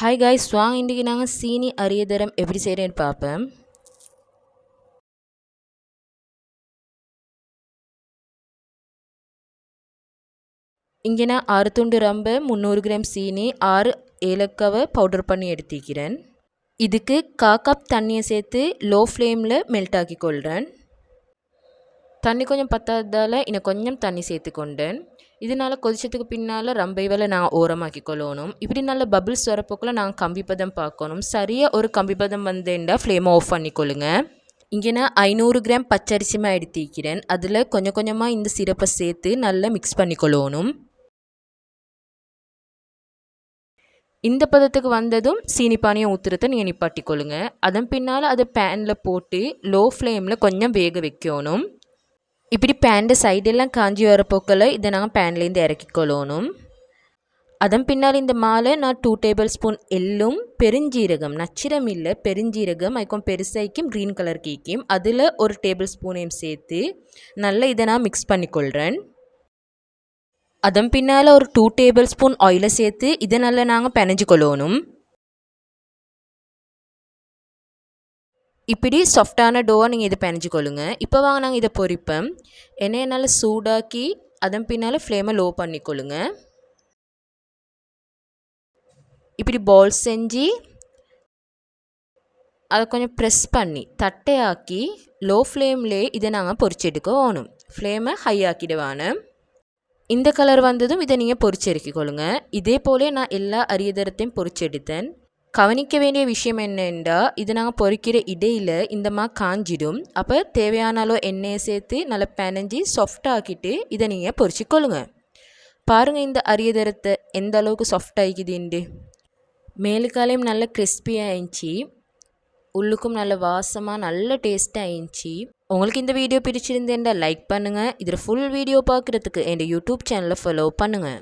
Hi guys வாங்க இன்றைக்கி நாங்கள் சீனி அரியதரம் எப்படி செய்கிறேன்னு பார்ப்பேன் இங்கே நான் ஆறு துண்டு ரம்பு முந்நூறு கிராம் சீனி ஆறு ஏலக்காவை பவுடர் பண்ணி எடுத்துக்கிறேன். இதுக்கு கா கப் தண்ணியை சேர்த்து லோ ஃப்ளேமில் மெல்ட் ஆக்கி கொள்கிறேன் தண்ணி கொஞ்சம் பத்தாததால் இன்னும் கொஞ்சம் தண்ணி சேர்த்து கொண்டேன் இதனால் கொதிச்சதுக்கு பின்னால் ரம்பை வேலை நான் ஓரமாக்கி கொள்ளணும். இப்படி நல்ல பபிள்ஸ் வரப்போக்கில் நான் கம்பி பதம் பார்க்கணும். சரியாக ஒரு கம்பி பதம் வந்தேன்டா ஃப்ளேமை ஆஃப் பண்ணிக்கொள்ளுங்க இங்கே நான் ஐநூறு கிராம் பச்சரிசிமாக எடுத்திக்கிறேன் அதில் கொஞ்சம் கொஞ்சமாக இந்த சிரப்பை சேர்த்து நல்லா மிக்ஸ் பண்ணிக்கொள்ளணும் இந்த பதத்துக்கு வந்ததும் சீனி பானியை ஊற்றுறத நீங்கள் நிப்பாட்டிக்கொள்ளுங்க. அதன் பின்னால் அதை பேனில் போட்டு லோ ஃப்ளேமில் கொஞ்சம் வேக வைக்கணும். இப்படி பேண்ட சைடெல்லாம் காஞ்சி வர போக்கில் இதை நாங்கள் பேன்லேருந்து இறக்கிக்கொள்ளணும் அதன் பின்னால் இந்த மாலை நான் டூ டேபிள் ஸ்பூன் எள்ளும் பெருஞ்சீரகம் நச்சிரம் இல்லை பெருஞ்சீரகம் அதுக்கும் பெருசாய்க்கும் க்ரீன் கலர் கேக்கும் அதில் ஒரு டேபிள் ஸ்பூனையும் சேர்த்து நல்லா இதை நான் மிக்ஸ் பண்ணிக்கொள்கிறேன் அதன் பின்னால் ஒரு டூ டேபிள் ஸ்பூன் ஆயிலை சேர்த்து இதை நல்லா நாங்கள் பெனஞ்சு கொள்ளணும். இப்படி சாஃப்டான டோவை நீங்கள் இதை பிணைஞ்சிக்கொள்ளுங்க. இப்போ வாங்க நாங்கள் இதை பொரிப்போம். எண்ணெயை நல்லா சூடாக்கி அதன் பின்னால் ஃப்ளேமை லோ பண்ணிக்கொள்ளுங்க. இப்படி பால் செஞ்சு அதை கொஞ்சம் ப்ரெஸ் பண்ணி தட்டையாக்கி லோ ஃப்ளேம்லேயே இதை நாங்கள் பொறிச்செடுக்க வேணும். ஃப்ளேமை ஹை ஆக்கிடுவானு. இந்த கலர் வந்ததும் இதை நீங்கள் பொறிச்செடுக்கிக்கொள்ளுங்க இதே போலே நான் எல்லா அரியதரத்தையும் பொறிச்செடுத்தேன் கவனிக்க வேண்டிய விஷயம் என்னென்றா இது நாங்கள் பொறிக்கிற இடையில் இந்த மாதிரி காஞ்சிடும். அப்போ தேவையான அளவு எண்ணெயை சேர்த்து நல்லா பெனஞ்சி சாஃப்டாக்கிட்டு இதை நீங்கள் பொரிச்சிக்கொள்ளுங்க பாருங்கள் இந்த அரியதரத்தை எந்த அளவுக்கு சாஃப்ட் ஆகிக்குதுண்டு. மேலுக்காலையும் நல்ல கிறிஸ்பியாக ஆயிடுச்சு. உள்ளுக்கும் நல்ல வாசமாக நல்ல டேஸ்ட்டாக ஆயிடுச்சு. உங்களுக்கு இந்த வீடியோ பிடிச்சிருந்தேன்டா லைக் பண்ணுங்கள் இதில் ஃபுல் வீடியோ பார்க்குறதுக்கு என் யூடியூப் சேனலை ஃபாலோ பண்ணுங்கள்